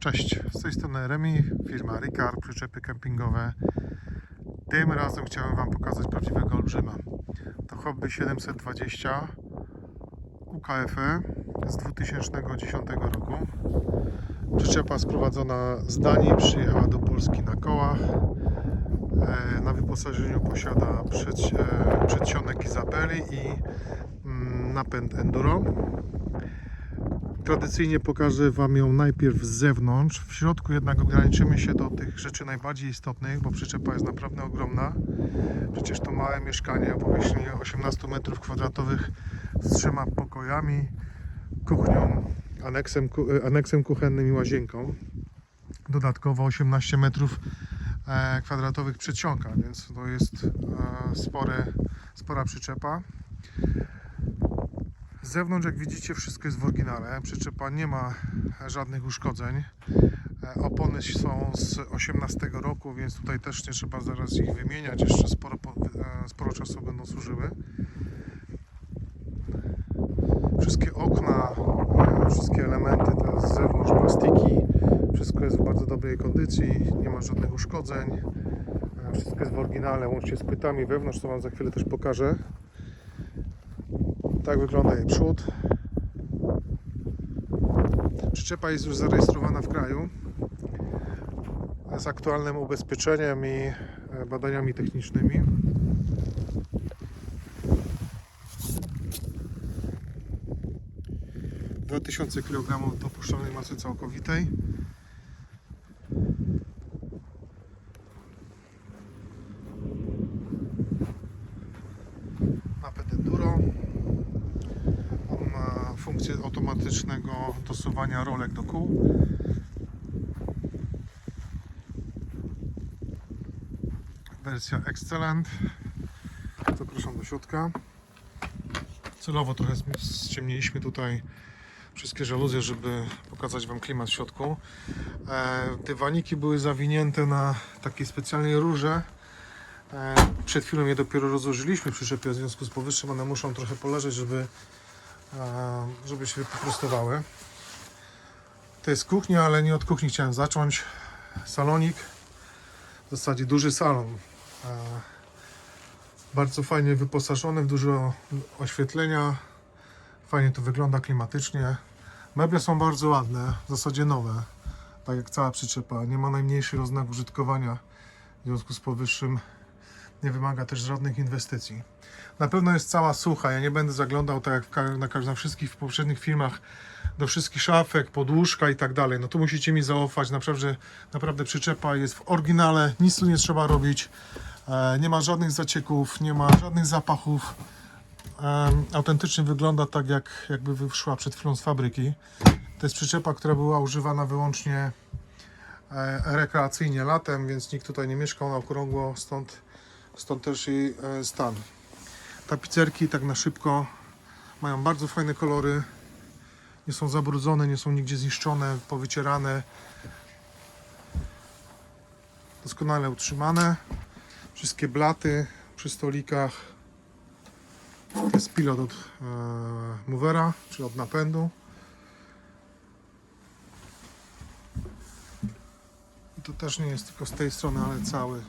Cześć, z tej strony Remi, firma Ricard, przyczepy kempingowe. Tym razem chciałem Wam pokazać prawdziwego olbrzyma. To Hobby 720 UKFE z 2010 roku. Przyczepa sprowadzona z Danii, przyjechała do Polski na kołach. E, Na wyposażeniu posiada e, przedsionek Izabeli i mm, napęd Enduro. Tradycyjnie pokażę Wam ją najpierw z zewnątrz. W środku jednak ograniczymy się do tych rzeczy najbardziej istotnych, bo przyczepa jest naprawdę ogromna. Przecież to małe mieszkanie o powierzchni 18 m2 z trzema pokojami, kuchnią, aneksem, e, aneksem kuchennym i łazienką. Dodatkowo 18 metrów e, kwadratowych przedsionka, więc to jest e, spory, spora przyczepa. Z zewnątrz, jak widzicie, wszystko jest w oryginale. Przyczepa nie ma żadnych uszkodzeń. E, Opony są z 18 roku, więc tutaj też nie trzeba zaraz ich wymieniać. Jeszcze sporo, po- e, sporo czasu będą służyły. Wszystkie okna, e, wszystkie elementy teraz z zewnątrz, plastiki, wszystko jest w bardzo dobrej kondycji, nie ma żadnych uszkodzeń. Wszystko jest w oryginale, łącznie z płytami wewnątrz, to Wam za chwilę też pokażę. Tak wygląda jej przód. Przyczepa jest już zarejestrowana w kraju z aktualnym ubezpieczeniem i e, badaniami technicznymi. Tysiące kg dopuszczalnej masy całkowitej. Napęd enduro. On ma funkcję automatycznego dosuwania rolek do kół. Wersja Excellent. Zapraszam do środka. Celowo trochę ściemniliśmy tutaj wszystkie żaluzje, żeby pokazać Wam klimat w środku. E, dywaniki były zawinięte na takiej specjalnej rurze. E, przed chwilą je dopiero rozłożyliśmy przy szepie, w związku z powyższym one muszą trochę poleżeć, żeby, e, żeby się wyprostowały. To jest kuchnia, ale nie od kuchni chciałem zacząć. Salonik, w zasadzie duży salon. Bardzo fajnie wyposażony, w dużo oświetlenia. Fajnie to wygląda klimatycznie. Meble są bardzo ładne, w zasadzie nowe, tak jak cała przyczepa. Nie ma najmniejszych oznak użytkowania, w związku z powyższym nie wymaga też żadnych inwestycji. Na pewno jest cała sucha. Ja nie będę zaglądał tak jak na, na wszystkich w poprzednich filmach do wszystkich szafek, podłóżka i tak dalej. No tu musicie mi zaufać. Naprawdę, naprawdę przyczepa jest w oryginale. Nic tu nie trzeba robić. E, nie ma żadnych zacieków, nie ma żadnych zapachów. Em, autentycznie wygląda tak, jak, jakby wyszła przed chwilą z fabryki. To jest przyczepa, która była używana wyłącznie e, rekreacyjnie latem, więc nikt tutaj nie mieszkał na okrągło, stąd, stąd też jej e, stan. Tapicerki, tak na szybko, mają bardzo fajne kolory. Nie są zabrudzone, nie są nigdzie zniszczone, powycierane. Doskonale utrzymane. Wszystkie blaty przy stolikach to jest pilot od e, movera, czy od napędu. To też nie jest tylko z tej strony, ale cały,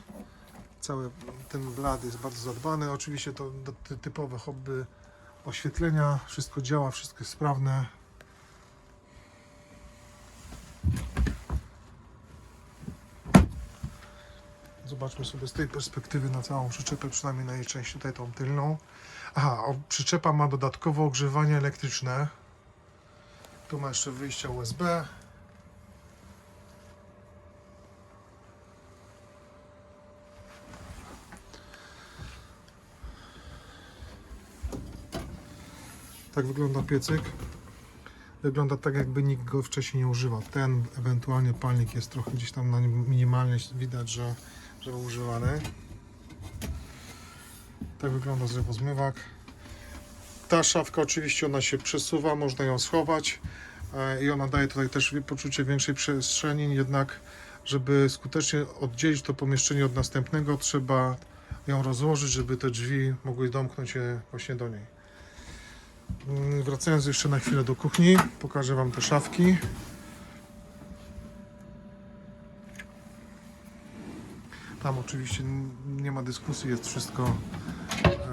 cały ten blad jest bardzo zadbany. Oczywiście to typowe hobby oświetlenia. Wszystko działa, wszystko jest sprawne. Zobaczmy sobie z tej perspektywy na całą przyczepę, przynajmniej na jej część tutaj tą tylną. Aha, przyczepa ma dodatkowo ogrzewanie elektryczne. Tu ma jeszcze wyjście USB. Tak wygląda piecyk. Wygląda tak, jakby nikt go wcześniej nie używał. Ten ewentualnie palnik jest trochę gdzieś tam na nim minimalnie widać, że, że był używany. Tak wygląda zrywozmywak. Ta szafka oczywiście ona się przesuwa, można ją schować e, i ona daje tutaj też poczucie większej przestrzeni, jednak żeby skutecznie oddzielić to pomieszczenie od następnego trzeba ją rozłożyć, żeby te drzwi mogły domknąć się właśnie do niej. Mm, wracając jeszcze na chwilę do kuchni, pokażę Wam te szafki. Tam oczywiście nie ma dyskusji, jest wszystko,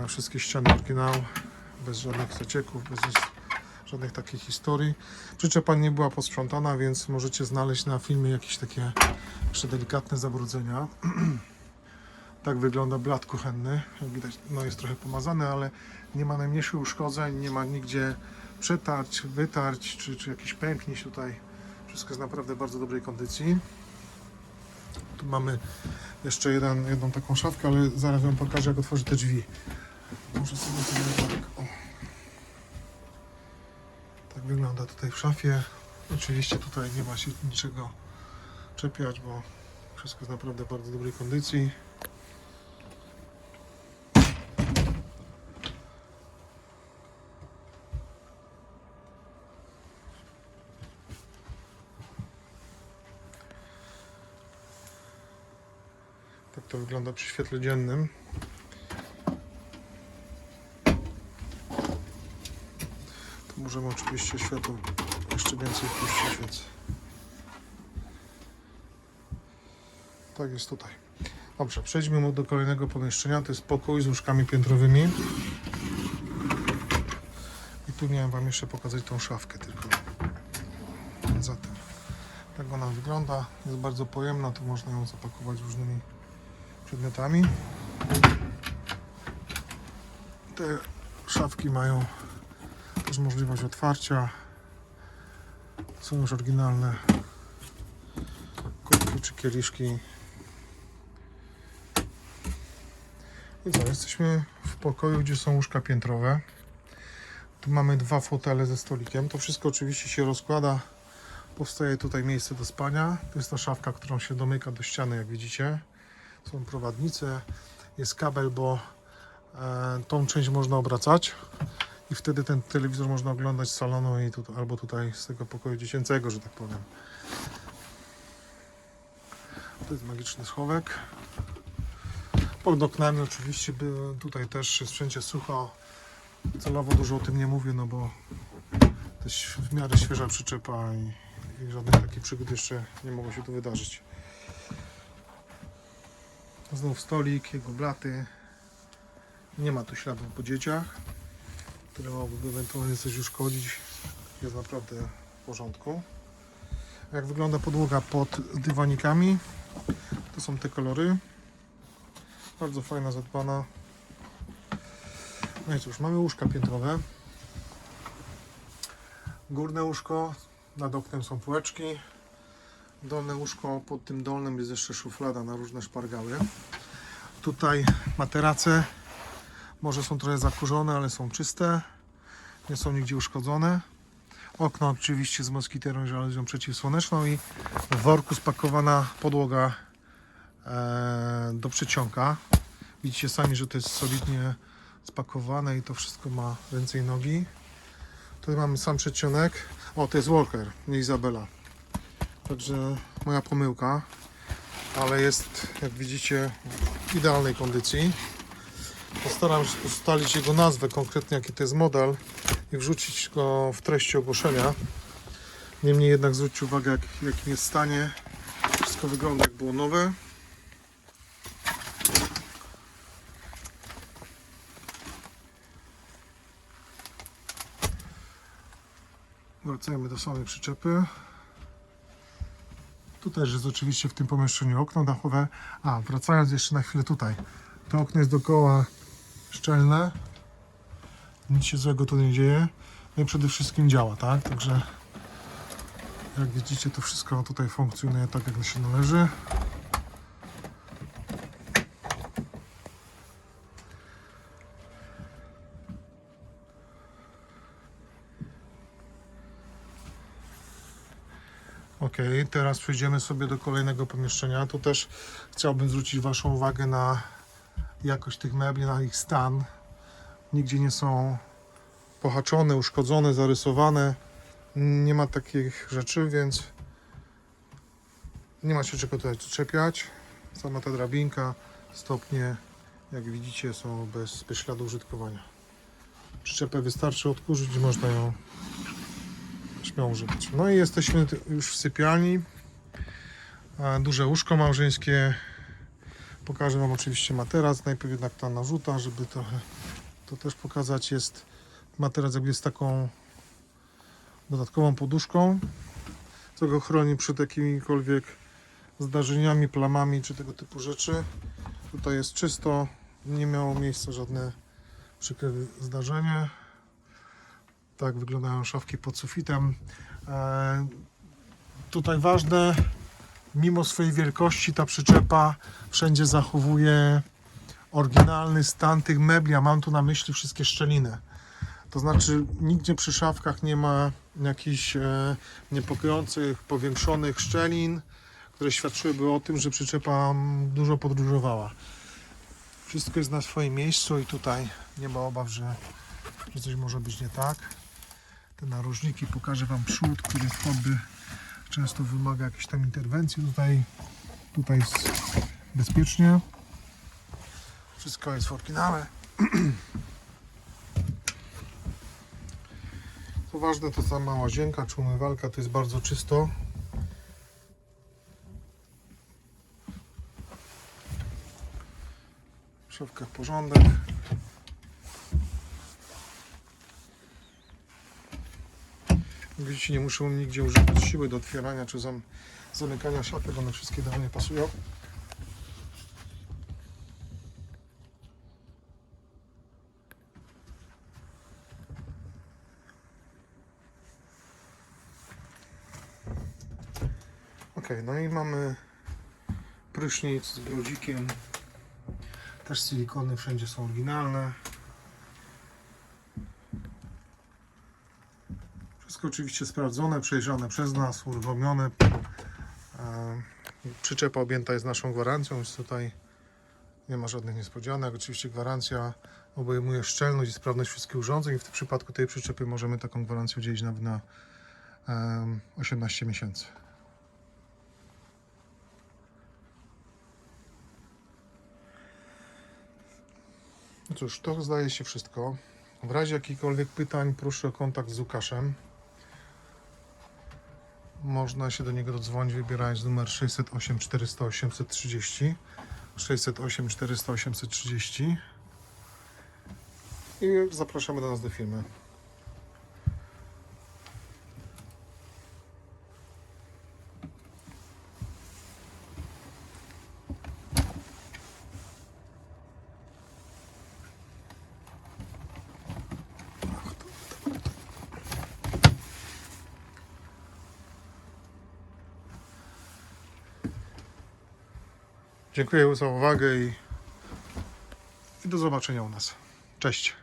e, wszystkie ściany oryginał, bez żadnych zacieków, bez żadnych takich historii. Przyczepa nie była posprzątana, więc możecie znaleźć na filmie jakieś takie jeszcze delikatne zabrudzenia. tak wygląda blat kuchenny. Jak widać, no jest trochę pomazany, ale nie ma najmniejszych uszkodzeń, nie ma nigdzie przetarć, wytarć, czy, czy jakichś pęknięć tutaj. Wszystko jest naprawdę w bardzo dobrej kondycji. Tu mamy jeszcze jeden, jedną taką szafkę, ale zaraz wam pokażę, jak otworzyć te drzwi. Może sobie to tak. O. Tak wygląda tutaj w szafie. Oczywiście tutaj nie ma się niczego czepiać, bo wszystko jest naprawdę w bardzo dobrej kondycji. Wygląda przy świetle dziennym. Tu możemy oczywiście światło jeszcze więcej puścić, więc tak jest tutaj. Dobrze, przejdźmy do kolejnego pomieszczenia. To jest pokój z łóżkami piętrowymi. I tu miałem Wam jeszcze pokazać tą szafkę tylko. Zatem tak ona wygląda. Jest bardzo pojemna, tu można ją zapakować różnymi przedmiotami. Te szafki mają też możliwość otwarcia. Są już oryginalne kubki czy kieliszki. I co, jesteśmy w pokoju, gdzie są łóżka piętrowe. Tu mamy dwa fotele ze stolikiem. To wszystko oczywiście się rozkłada. Powstaje tutaj miejsce do spania. To jest ta szafka, którą się domyka do ściany, jak widzicie są prowadnice, jest kabel, bo e, tą część można obracać i wtedy ten telewizor można oglądać z salonu i tu, albo tutaj z tego pokoju dziecięcego, że tak powiem. To jest magiczny schowek. Pod oknami oczywiście tutaj też jest wszędzie sucho. Celowo dużo o tym nie mówię, no bo to jest w miarę świeża przyczepa i, i żadnych takich przygód jeszcze nie mogło się tu wydarzyć. Znów stolik, jego blaty. Nie ma tu śladów po dzieciach, które mogłyby ewentualnie coś uszkodzić. Jest naprawdę w porządku. Jak wygląda podłoga pod dywanikami? To są te kolory. Bardzo fajna, zadbana. No i cóż, mamy łóżka piętrowe. Górne łóżko, nad oknem są półeczki. Dolne łóżko, pod tym dolnym jest jeszcze szuflada na różne szpargały. Tutaj materace, może są trochę zakurzone, ale są czyste. Nie są nigdzie uszkodzone. Okno oczywiście z moskiterą żaluzją przeciwsłoneczną i w worku spakowana podłoga e, do przeciąka. Widzicie sami, że to jest solidnie spakowane i to wszystko ma ręce i nogi. Tutaj mamy sam przedsionek. O, to jest Walker, nie Izabela. Także moja pomyłka, ale jest, jak widzicie, w idealnej kondycji. Postaram się ustalić jego nazwę, konkretnie jaki to jest model i wrzucić go w treści ogłoszenia. Niemniej jednak zwróćcie uwagę, jak, jakim jest stanie. Wszystko wygląda jak było nowe. Wracajmy do samej przyczepy. Tu też jest oczywiście w tym pomieszczeniu okno dachowe. A, wracając jeszcze na chwilę tutaj. To okno jest dookoła szczelne. Nic się złego tu nie dzieje. No i przede wszystkim działa, tak? Także jak widzicie, to wszystko tutaj funkcjonuje tak, jak się należy. Ok, teraz przejdziemy sobie do kolejnego pomieszczenia. Tu też chciałbym zwrócić Waszą uwagę na jakość tych mebli, na ich stan. Nigdzie nie są pohaczone, uszkodzone, zarysowane. Nie ma takich rzeczy, więc nie ma się czego tutaj czepiać. Sama ta drabinka, stopnie, jak widzicie, są bez, bez śladu użytkowania. Przyczepę wystarczy odkurzyć można ją śmiało używać. No i jesteśmy już w sypialni. Duże łóżko małżeńskie Pokażę Wam oczywiście materac, najpierw jednak ta narzuta, żeby trochę to też pokazać. Jest materac jakby z taką dodatkową poduszką, co go chroni przed jakimikolwiek zdarzeniami, plamami czy tego typu rzeczy. Tutaj jest czysto, nie miało miejsca żadne przykre zdarzenie. Tak wyglądają szafki pod sufitem. E, tutaj ważne, mimo swojej wielkości ta przyczepa wszędzie zachowuje oryginalny stan tych mebli, a mam tu na myśli wszystkie szczeliny. To znaczy nigdzie przy szafkach nie ma jakichś e, niepokojących, powiększonych szczelin, które świadczyłyby o tym, że przyczepa dużo podróżowała. Wszystko jest na swoim miejscu i tutaj nie ma obaw, że, że coś może być nie tak. Te narożniki pokażę Wam przód, który wchodby często wymaga jakiejś tam interwencji. Tutaj, tutaj jest bezpiecznie. Wszystko jest w oryginale. Co ważne, to sama łazienka czy umywalka to jest bardzo czysto. W szafkach porządek. Widzicie, nie muszę nigdzie używać siły do otwierania czy zam zamykania szafek, one wszystkie do mnie pasują. Ok, no i mamy prysznic z brodzikiem. Też silikony wszędzie są oryginalne. Wszystko oczywiście sprawdzone, przejrzane przez nas, uruchomione. E, Przyczepa objęta jest naszą gwarancją, więc tutaj nie ma żadnych niespodzianek. Oczywiście gwarancja obejmuje szczelność i sprawność wszystkich urządzeń. W tym przypadku tej przyczepy możemy taką gwarancję udzielić nawet na em, 18 miesięcy. No cóż, to zdaje się wszystko. W razie jakichkolwiek pytań proszę o kontakt z Łukaszem. Można się do niego dodzwonić wybierając numer 608 400 830 608 400 830 i zapraszamy do nas do firmy. Dziękuję za uwagę i, i do zobaczenia u nas. Cześć.